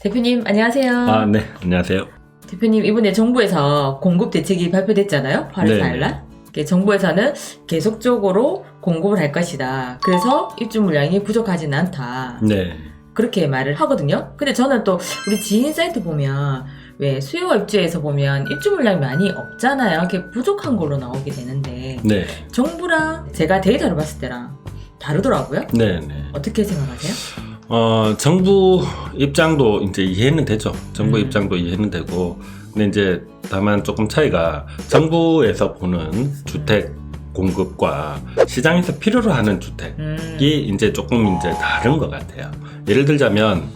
대표님 안녕하세요. 아, 네. 안녕하세요. 대표님 이번에 정부에서 공급 대책이 발표됐잖아요. 8월 네, 4일 날. 정부에서는 계속적으로 공급을 할 것이다. 그래서 입주 물량이 부족하지는 않다. 네. 그렇게 말을 하거든요. 근데 저는 또 우리 지인 사이트 보면 왜 수요가 입주에서 보면 입주 물량이 많이 없잖아요. 이렇게 부족한 걸로 나오게 되는데 네. 정부랑 제가 데이터를 봤을 때랑 다르더라고요. 네, 네. 어떻게 생각하세요? 어, 정부 입장도 이제 이해는 되죠. 정부 음. 입장도 이해는 되고. 근데 이제 다만 조금 차이가 정부에서 보는 주택 공급과 시장에서 필요로 하는 주택이 음, 이제 조금 이제 다른 것 같아요. 예를 들자면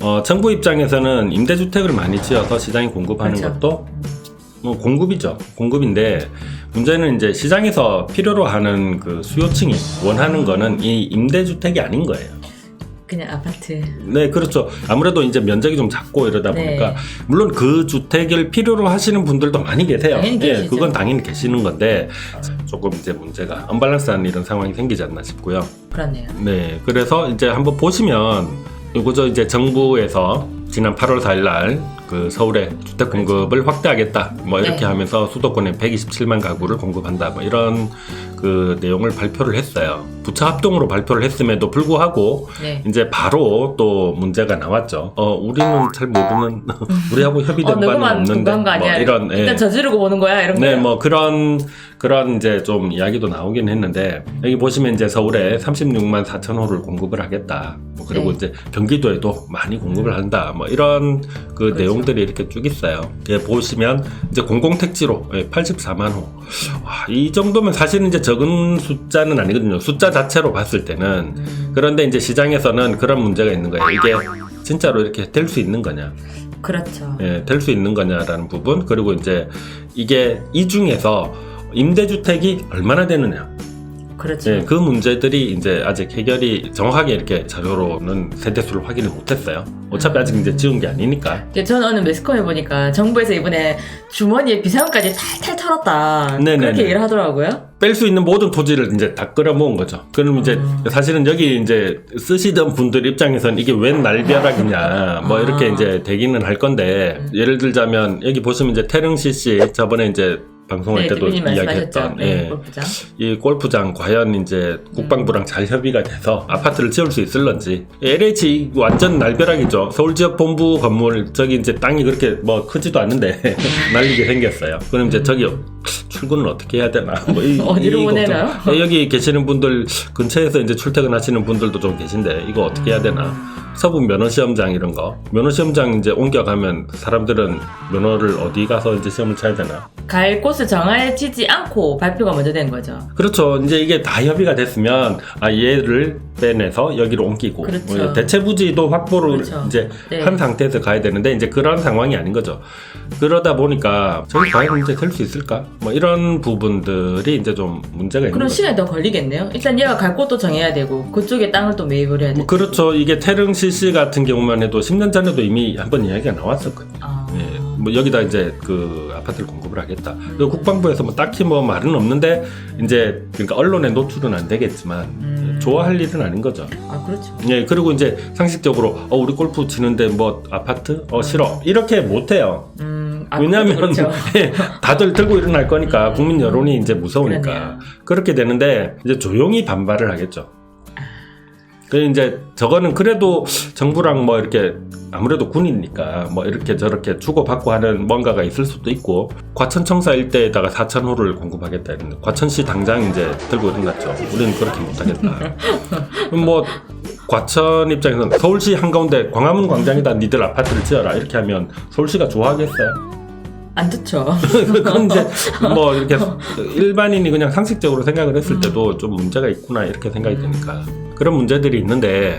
어, 정부 입장에서는 임대주택을 많이 지어서 시장에 공급하는 그렇죠. 것도 뭐 공급이죠. 공급인데 문제는 이제 시장에서 필요로 하는 그 수요층이 원하는 거는 이 임대주택이 아닌 거예요. 그냥 아파트. 네, 그렇죠. 아무래도 이제 면적이 좀 작고 이러다 네. 보니까 물론 그 주택을 필요로 하시는 분들도 많이 계세요. 당연히 예, 계시죠. 그건 당연히 계시는 건데 조금 이제 문제가 언밸런스한 이런 상황이 생기지 않나 싶고요. 그렇네요. 네, 그래서 이제 한번 보시면 요거죠 이제 정부에서 지난 8월 4일 날그 서울에 주택 공급을 확대하겠다 뭐 이렇게 네. 하면서 수도권에 127만 가구를 공급한다 뭐 이런 그 내용을 발표를 했어요. 부처 합동으로 발표를 했음에도 불구하고 네. 이제 바로 또 문제가 나왔죠. 어 우리는 잘 모르는 우리하고 협의된 어, 바는 없는데? 뭐 이런 예. 일단 저지르고 보는 거야 이런 네, 거. 뭐 그런 그런 이제 좀 이야기도 나오긴 했는데 여기 보시면 이제 서울에 36만 4천 호를 공급을 하겠다. 뭐 그리고 네. 이제 경기도에도 많이 공급을 한다. 뭐 이런 그 그렇죠. 내용들이 이렇게 쭉 있어요. 예, 보시면 이제 공공택지로 예, 84만 호. 와, 이 정도면 사실은 이제 적은 숫자는 아니거든요. 숫자 자체로 봤을 때는 음, 그런데 이제 시장에서는 그런 문제가 있는 거예요. 이게 진짜로 이렇게 될 수 있는 거냐? 그렇죠. 예, 될 수 있는 거냐라는 부분 그리고 이제 이게 이 중에서 임대주택이 얼마나 되느냐 그렇죠. 예, 그 문제들이 이제 아직 해결이 정확하게 이렇게 자료로는 세대수를 확인을 못했어요 어차피 아직 이제 지운 게 아니니까 이제 저는 오늘 매스컴에 보니까 정부에서 이번에 주머니에 비상금까지 탈탈 털었다. 네네네. 그렇게 얘기를 하더라고요. 뺄 수 있는 모든 토지를 이제 다 끌어모은 거죠 그럼 이제 음. 사실은 여기 이제 쓰시던 분들 입장에서는 이게 웬 날벼락이냐 뭐 아. 이렇게 이제 되기는 할 건데 음. 예를 들자면 여기 보시면 이제 태릉 CC 저번에 이제 방송할 네, 때도 대표님 말씀하셨죠. 이야기했던 네, 예. 골프장. 이 골프장 과연 이제 국방부랑 잘 협의가 돼서 아파트를 지을 수 있을런지 LH 완전 날벼락이죠 서울 지역 본부 건물 저기 이제 땅이 그렇게 뭐 크지도 않는데 날리게 생겼어요 그럼 이제 저기 출근을 어떻게 해야 되나 뭐 이, 어디로 이 보내나요? 걱정. 예, 여기 계시는 분들 근처에서 이제 출퇴근하시는 분들도 좀 계신데 이거 어떻게 해야 되나 서부 면허 시험장 이런 거 면허 시험장 이제 옮겨가면 사람들은 면허를 어디 가서 이제 시험을 쳐야 되나 갈 곳을 정해지지 않고 발표가 먼저 된 거죠. 그렇죠. 이제 이게 다 협의가 됐으면 아 얘를 빼내서 여기로 옮기고 그렇죠. 뭐 대체 부지도 확보를 그렇죠. 이제 네. 한 상태에서 가야 되는데 이제 그런 상황이 아닌 거죠. 그러다 보니까 저기 과연 이제 될 수 있을까? 뭐 이런 부분들이 이제 좀 문제가 있는 그럼 거죠. 시간이 더 걸리겠네요. 일단 얘가 갈 곳도 정해야 되고 그쪽에 땅을 또 매입을 해야 뭐 되고. 그렇죠. 이게 태릉 CC 같은 경우만 해도 10년 전에도 이미 한번 이야기가 나왔었거든요. 아, 예, 뭐 여기다 이제 그 아파트를 공급을 하겠다. 음. 국방부에서 뭐 딱히 뭐 말은 없는데 이제 그러니까 언론에 노출은 안 되겠지만 음. 좋아할 일은 아닌 거죠. 아 그렇죠. 예, 그리고 이제 상식적으로 어 우리 골프 치는데 뭐 아파트 어 싫어 이렇게 못 해요. 음, 아, 왜냐하면 그렇죠. 예, 다들 들고 일어날 거니까 국민 여론이 이제 무서우니까 그러네요. 그렇게 되는데 이제 조용히 반발을 하겠죠. 그 이제 저거는 그래도 정부랑 뭐 이렇게 아무래도 군이니까 뭐 이렇게 저렇게 주고받고 하는 뭔가가 있을 수도 있고 과천청사 일대에다가 4천 호를 공급하겠다 했는데 과천시 당장 이제 들고 일어났죠. 우리는 그렇게 못하겠다. 뭐 과천 입장에서는 서울시 한가운데 광화문 광장에다 니들 아파트를 지어라 이렇게 하면 서울시가 좋아하겠어요? 안 좋죠. 그건 이제 뭐 이렇게 일반인이 그냥 상식적으로 생각을 했을 때도 좀 문제가 있구나 이렇게 생각이 드니까 그런 문제들이 있는데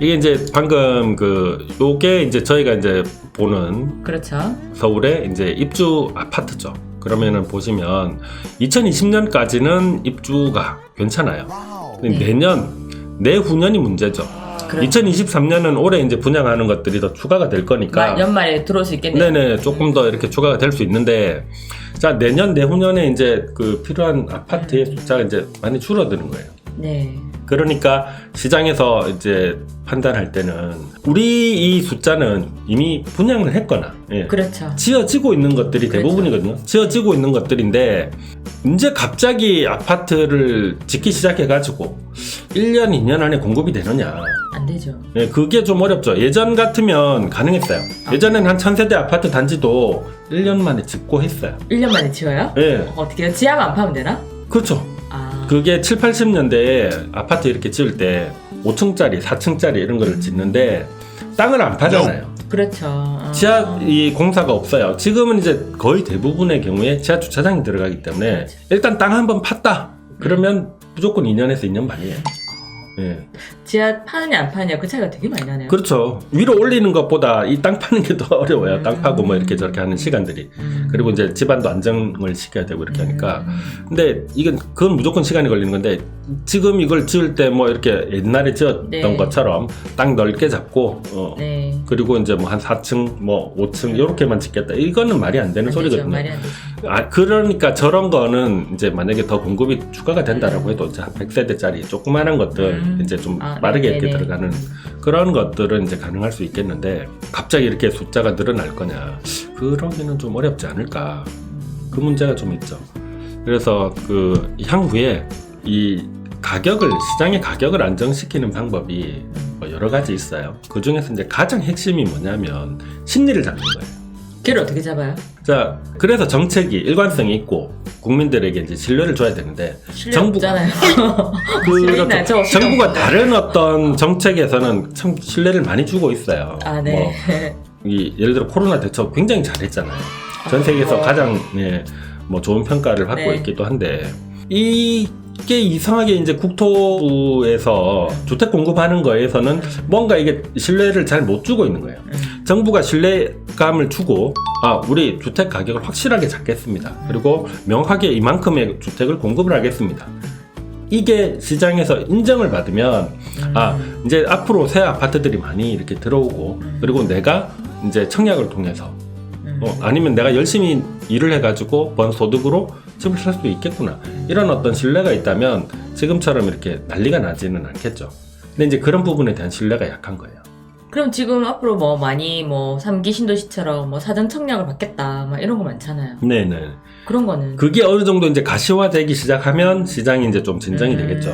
이게 이제 방금 그 요게 이제 저희가 이제 보는 그렇죠. 서울의 이제 입주 아파트죠. 그러면은 보시면 2020년까지는 입주가 괜찮아요. 근데 네. 내년 내후년이 문제죠. 그렇죠. 2023년은 올해 이제 분양하는 것들이 더 추가가 될 거니까 마- 연말에 들어올 수 있겠네요. 네네 조금 더 이렇게 추가가 될 수 있는데 자 내년 내후년에 이제 그 필요한 아파트의 숫자가 이제 많이 줄어드는 거예요. 네. 그러니까 시장에서 이제 판단할 때는 우리 이 숫자는 이미 분양을 했거나 예. 그렇죠. 지어지고 있는 것들이 그렇죠. 대부분이거든요. 지어지고 있는 것들인데 이제 갑자기 아파트를 짓기 시작해가지고 1년, 2년 안에 공급이 되느냐. 안 되죠. 예, 그게 좀 어렵죠. 예전 같으면 가능했어요. 예전엔 한 천세대 아파트 단지도 1년 만에 짓고 했어요. 1년 만에 지어요? 예, 어떻게 지하만 안 파면 되나? 그렇죠. 아. 그게 7, 80년대에 아파트 이렇게 지을 때 5층짜리, 4층짜리 이런 거를 짓는데 땅을 안 파잖아요. 그렇죠. 어. 지하 이 공사가 없어요. 지금은 이제 거의 대부분의 경우에 지하 주차장이 들어가기 때문에 그렇죠. 일단 땅 한 번 팠다. 그러면 무조건 2년에서 2년 반이에요. 예. 지하 파느냐 안 파느냐 그 차이가 되게 많이 나네요. 그렇죠. 위로 올리는 것보다 이 땅 파는 게 더 어려워요. 음. 땅 파고 뭐 이렇게 저렇게 하는 시간들이. 음. 그리고 이제 집안도 안정을 시켜야 되고 이렇게 하니까. 음. 근데 이건 그건 무조건 시간이 걸리는 건데 지금 이걸 지을 때 뭐 이렇게 옛날에 지었던 네. 것처럼 땅 넓게 잡고 어 네. 그리고 이제 뭐 한 4층 뭐 5층 이렇게만 짓겠다. 이거는 말이 안 되는 안 되죠. 소리거든요. 말이 안 되죠. 아 그러니까 저런 거는 이제 만약에 더 공급이 추가가 된다라고 해도 이제 한 100세대짜리 조그마한 것들 음. 이제 좀 아, 빠르게 이렇게 네네네. 들어가는 그런 것들은 이제 가능할 수 있겠는데 갑자기 이렇게 숫자가 늘어날 거냐 그러기는 좀 어렵지 않을까 그 문제가 좀 있죠. 그래서 그 향후에 이 가격을 시장의 가격을 안정시키는 방법이 뭐 여러 가지 있어요. 그 중에서 이제 가장 핵심이 뭐냐면 심리를 잡는 거예요. 걔를 어떻게 잡아요? 자, 그래서 정책이 일관성이 있고 국민들에게 이제 신뢰를 줘야 되는데 실력 정부- 없잖아요. 그 실력 있나요? 저 실력 정부가. 다른 어떤 정책에서는 참 신뢰를 많이 주고 있어요. 아 네. 뭐, 이 예를 들어 코로나 대처 굉장히 잘했잖아요. 전 세계에서 어. 가장 예, 뭐 좋은 평가를 받고 네. 있기도 한데 이 게 이상하게 이제 국토부에서 주택 공급하는 거에서는 뭔가 이게 신뢰를 잘 못 주고 있는 거예요. 음. 정부가 신뢰감을 주고 아 우리 주택 가격을 확실하게 잡겠습니다. 그리고 명확하게 이만큼의 주택을 공급을 하겠습니다. 이게 시장에서 인정을 받으면 아 이제 앞으로 새 아파트들이 많이 이렇게 들어오고 그리고 내가 이제 청약을 통해서 음. 어, 아니면 내가 열심히 일을 해가지고 번 소득으로 집을 살 수도 있겠구나 이런 어떤 신뢰가 있다면 지금처럼 이렇게 난리가 나지는 않겠죠. 근데 이제 그런 부분에 대한 신뢰가 약한 거예요. 그럼 지금 앞으로 뭐 많이 뭐 3기 신도시처럼 뭐 사전 청약을 받겠다 막 이런 거 많잖아요. 네네. 그런 거는 그게 어느 정도 이제 가시화되기 시작하면 시장이 이제 좀 진정이 음. 되겠죠.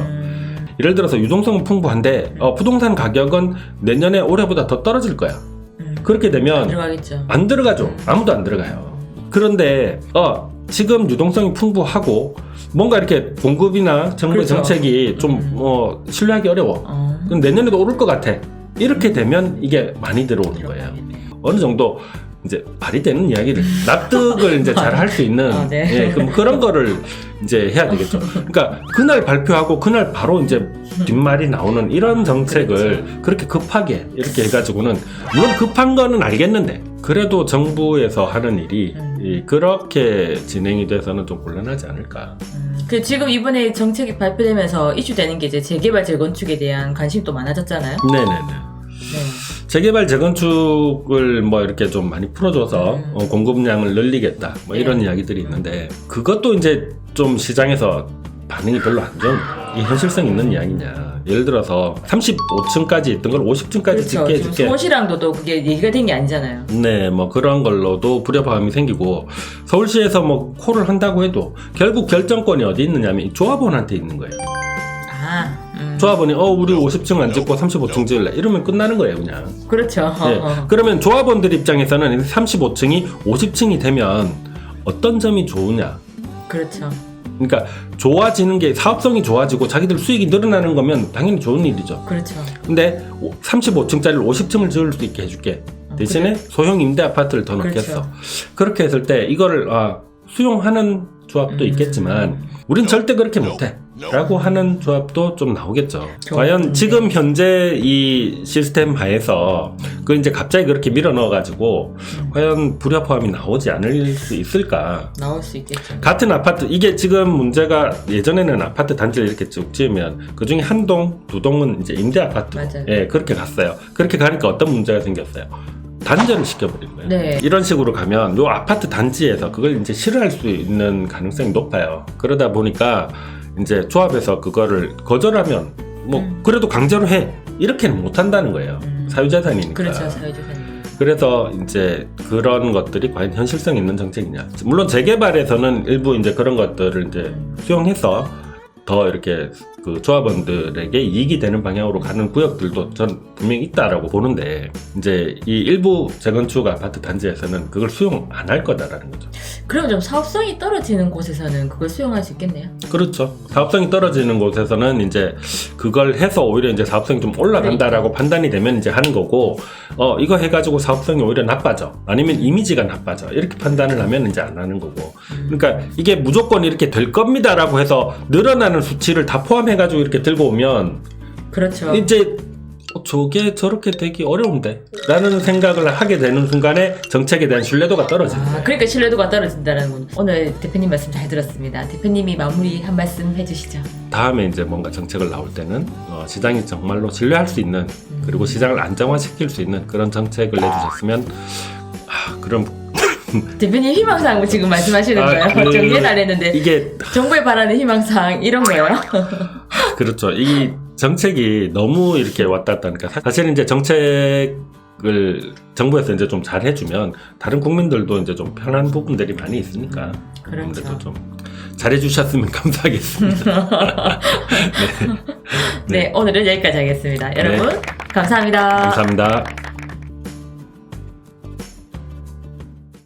예를 들어서 유동성은 풍부한데 어, 부동산 가격은 내년에 올해보다 더 떨어질 거야. 음. 그렇게 되면 들어가겠죠. 안 들어가죠. 아무도 안 들어가요. 그런데 어, 지금 유동성이 풍부하고 뭔가 이렇게 공급이나 정부 그렇죠. 정책이 좀 음. 어, 신뢰하기 어려워. 어. 그럼 내년에도 오를 것 같아. 이렇게 되면 이게 많이 들어오는 거예요. 어느 정도 이제 말이 되는 이야기를 납득을 이제 잘 할 수 있는 아, 네. 예, 그럼 그런 거를 이제 해야 되겠죠. 그러니까 그날 발표하고 그날 바로 이제 뒷말이 나오는 이런 정책을 그렇게 급하게 이렇게 해가지고는 물론 급한 거는 알겠는데 그래도 정부에서 하는 일이 음. 이 그렇게 진행이 돼서는 좀 곤란하지 않을까. 음. 그 지금 이번에 정책이 발표되면서 이슈되는 게 이제 재개발 재건축에 대한 관심이 또 많아졌잖아요. 네네네. 네. 재개발 재건축을 뭐 이렇게 좀 많이 풀어줘서 음. 어, 공급량을 늘리겠다 뭐 이런 네. 이야기들이 있는데 그것도 이제 좀 시장에서 반응이 별로 안 좋은 이 현실성 있는 이야기냐 예를 들어서 35층까지 있던 걸 50층까지 그렇죠. 짓게 지금 해줄게 서울시랑도 그게 얘기가 된 게 아니잖아요. 네, 뭐 그런 걸로도 불협화음이 생기고 서울시에서 뭐 콜을 한다고 해도 결국 결정권이 어디 있느냐면 이 조합원한테 있는 거예요. 아, 음. 조합원이 어 우리 50층 안 짓고 35층 지을래 이러면 끝나는 거예요 그냥. 그렇죠. 어, 네. 어. 그러면 조합원들 입장에서는 35층이 50층이 되면 어떤 점이 좋으냐? 그렇죠. 그러니까 좋아지는 게 사업성이 좋아지고 자기들 수익이 늘어나는 거면 당연히 좋은 일이죠. 그렇죠. 근데 35층짜리를 50층을 지을 수 있게 해줄게. 대신에 소형 임대 아파트를 더 그렇죠. 넣겠어. 그렇게 했을 때 이거를 아, 수용하는 조합도 음. 있겠지만 우린 절대 그렇게 못해. 라고 하는 조합도 좀 나오겠죠. 좀, 과연 네. 지금 현재 이 시스템 하에서 그 이제 갑자기 그렇게 밀어 넣어가지고 음. 과연 불협화음이 나오지 않을 수 있을까? 나올 수 있겠죠. 같은 아파트 이게 지금 문제가 예전에는 아파트 단지를 이렇게 쭉 지으면 그 중에 한 동, 두 동은 이제 임대 아파트. 맞아요. 예, 그렇게 갔어요. 그렇게 가니까 어떤 문제가 생겼어요. 단절을 시켜버린 거예요. 네. 이런 식으로 가면 요 아파트 단지에서 그걸 이제 싫어할 수 있는 가능성이 높아요. 그러다 보니까 이제 조합에서 그거를 거절하면 뭐 음. 그래도 강제로 해 이렇게는 못 한다는 거예요. 음. 사유재산이니까. 그렇죠 사회주사님. 그래서 이제 그런 것들이 과연 현실성 있는 정책이냐. 물론 재개발에서는 일부 이제 그런 것들을 이제 수용해서 더 이렇게 그 조합원들에게 이익이 되는 방향으로 가는 구역들도 전 분명히 있다라고 보는데 이제 이 일부 재건축 아파트 단지에서는 그걸 수용 안 할 거다라는 거죠. 그럼 좀 사업성이 떨어지는 곳에서는 그걸 수용할 수 있겠네요. 그렇죠. 사업성이 떨어지는 곳에서는 이제 그걸 해서 오히려 이제 사업성이 좀 올라간다라고 판단이 되면 이제 하는 거고, 어, 이거 해가지고 사업성이 오히려 나빠져. 아니면 이미지가 나빠져. 이렇게 판단을 하면 이제 안 하는 거고. 그러니까 이게 무조건 이렇게 될 겁니다라고 해서 늘어나는 수치를 다 포함해 가지고 이렇게 들고 오면 그렇죠. 이제 어, 저게 저렇게 되기 어려운데? 라는 생각을 하게 되는 순간에 정책에 대한 신뢰도가 떨어지는 아. 그러니까 신뢰도가 떨어진다는 건 오늘 대표님 말씀 잘 들었습니다. 대표님이 마무리 한 말씀 해주시죠. 다음에 이제 뭔가 정책을 나올 때는 어, 시장이 정말로 신뢰할 수 있는 그리고 시장을 안정화시킬 수 있는 그런 정책을 내주셨으면 아 그럼 대표님 희망사항 지금 말씀하시는 아, 거예요? 그- 정리는 안 했는데 이게 정부에 바라는 희망사항 이런 거예요? 그렇죠 이 정책이 너무 이렇게 왔다 갔다 하니까 사- 사실은 이제 정책을 정부에서 이제 좀 잘 해주면 다른 국민들도 이제 좀 편한 부분들이 많이 있으니까 그렇죠. 아무래도 좀 잘해주셨으면 감사하겠습니다. 네, 오늘은 여기까지 하겠습니다. 여러분 감사합니다. 감사합니다.